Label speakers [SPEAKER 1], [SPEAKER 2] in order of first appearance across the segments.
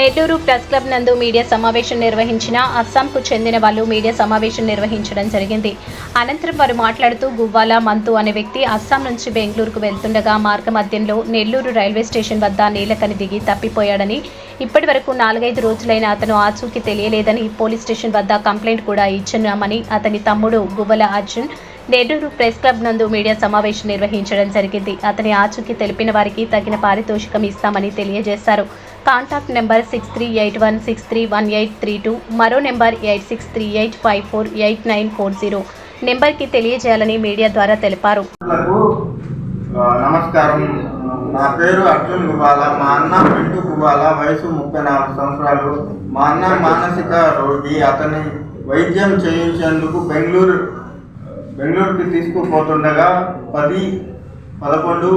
[SPEAKER 1] Nellore press club నందు media సమావేశం నిర్వహించిన అస్సాంకు చెందిన వాళ్ళు మీడియా సమావేశం నిర్వహించడం జరిగింది. అనంతరం వారు మాట్లాడుతూ గువ్వాల మంతు అనే వ్యక్తి అస్సాం నుంచి బెంగళూరుకు వెళ్తుండగా మార్గ మధ్యంలో నెల్లూరు రైల్వే స్టేషన్ వద్ద నీలకని దిగి తప్పిపోయాడని ఇప్పటి వరకు నాలుగైదు రోజులైన అతను ఆచూకీ తెలియలేదని పోలీస్ స్టేషన్ వద్ద కంప్లైంట్ కూడా ఇచ్చున్నామని అతని తమ్ముడు గువ్వల అర్జున్ నెల్లూరు ప్రెస్ క్లబ్ నందు మీడియా సమావేశం నిర్వహించడం జరిగింది. అతని ఆచూకీ తెలిపిన వారికి తగిన పారితోషికం ఇస్తామని తెలియజేశారు. Contact number six three eight one six three one eight three two మరో number eight six three eight five four eight nine four zero. నెంబర్కి తెలియజేయాలని మీడియా ద్వారా తెలిపారు.
[SPEAKER 2] నమస్కారం. నా పేరు అర్జున్ గుబాల మా అన్న పింటు గుబాల వయసు ముప్పై నాలుగు సంవత్సరాలు. మా అన్న మానసిక రోగి. అతని వైద్యం చేయించేందుకు బెంగళూరు బెంగళూరుకి తీసుకుపోతుండగా పది పదకొండు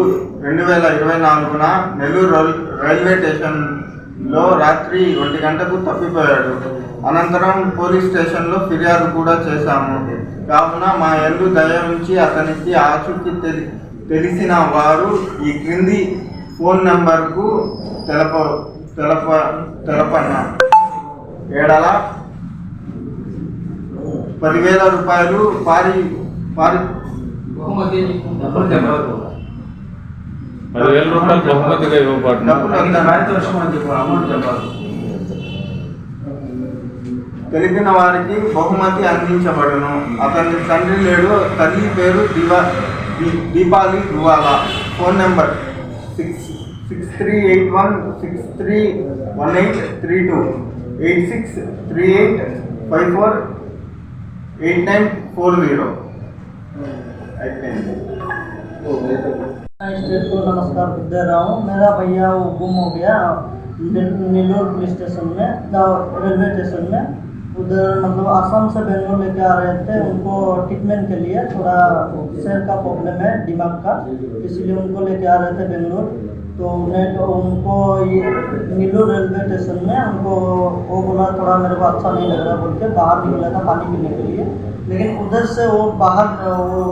[SPEAKER 2] రెండు వేల ఇరవై నాలుగున నెల్లూరు రైల్- రైల్వే స్టేషన్లో రాత్రి ఒంటి గంటకు తప్పిపోయాడు. అనంతరం పోలీస్ స్టేషన్లో ఫిర్యాదు కూడా చేశాము. కావున మా ఎందు దయ ఉంచి అతనికి ఆచూకీ తెలి తెలిసిన వారు ఈ క్రింది ఫోన్ నెంబర్కు తెలప తెలప తెలపన ఏడల పదివేల రూపాయలు పారి పారి
[SPEAKER 3] పదివేల రూపాయలు బహుమతిగా ఇవ్వబడిన
[SPEAKER 2] తెలిపిన వారికి బహుమతి అందించబడును. అతని తండ్రి లేడు. తల్లి పేరు Diva Deepali Duvala phone number six six three eight one six three one eight three two eight six three eight five four eight nine four zero. అయిపోయింది.
[SPEAKER 4] स्टेट को नमस्कार दे रहा हूँ। मेरा भैया वो गुम हो गया नीलोर पुलिस स्टेशन में रेलवे स्टेशन में। उधर मतलब आसाम से बेंगलोर लेके आ रहे थे। उनको ट्रीटमेंट के लिए थोड़ा सिर का प्रॉब्लम है, दिमाग का। इसीलिए उनको लेके आ रहे थे बेंगलोर। तो उन्हें तो उनको ये नेल्लोर रेलवे स्टेशन में, उनको वो बोला, थोड़ा मेरे को अच्छा नहीं लग रहा, बोल के बाहर निकला था पानी पीने के लिए। लेकिन उधर से वो बाहर, वो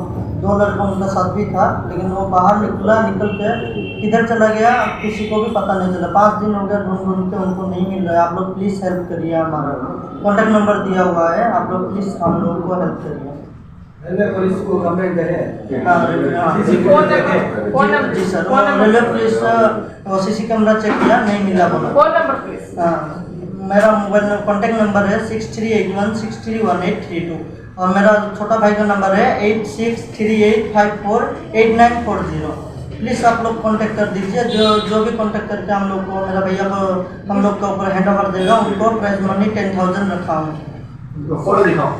[SPEAKER 4] दो लड़का, उनका साथ भी था, लेकिन वो बाहर निकला, निकल के किधर चला गया, किसी को भी पता नहीं चला। पाँच दिन हो गया ढूंढ ढूंढ के उनको नहीं मिल रहा है। आप लोग प्लीज़ हेल्प करिए हमारा। कॉन्टैक्ट नंबर दिया हुआ है। आप लोग प्लीज़ हम लोगों को हेल्प करिए।
[SPEAKER 5] रेलवे पुलिस को कंप्लेंट करें
[SPEAKER 4] हाँ, रेलवे- हाँ।
[SPEAKER 6] Phone number
[SPEAKER 4] railway police CC camera check किया नहीं मिला बोला
[SPEAKER 6] फ़ोन नंबर प्लीज़
[SPEAKER 4] हाँ, मेरा मोबाइल कॉन्टैक्ट नंबर है six three eight one six three one eight three two और मेरा छोटा भाई का नंबर है eight six three eight five four eight nine four zero please आप लोग कांटेक्ट कर दीजिए जो जो भी कांटेक्ट करके हम लोग को मेरा भैया को हम लोग के ऊपर हैंड ओवर देगा उनको प्राइज मनी टेन थाउज़ेंड रखा हूँ
[SPEAKER 5] फ़ोटो दिखाओ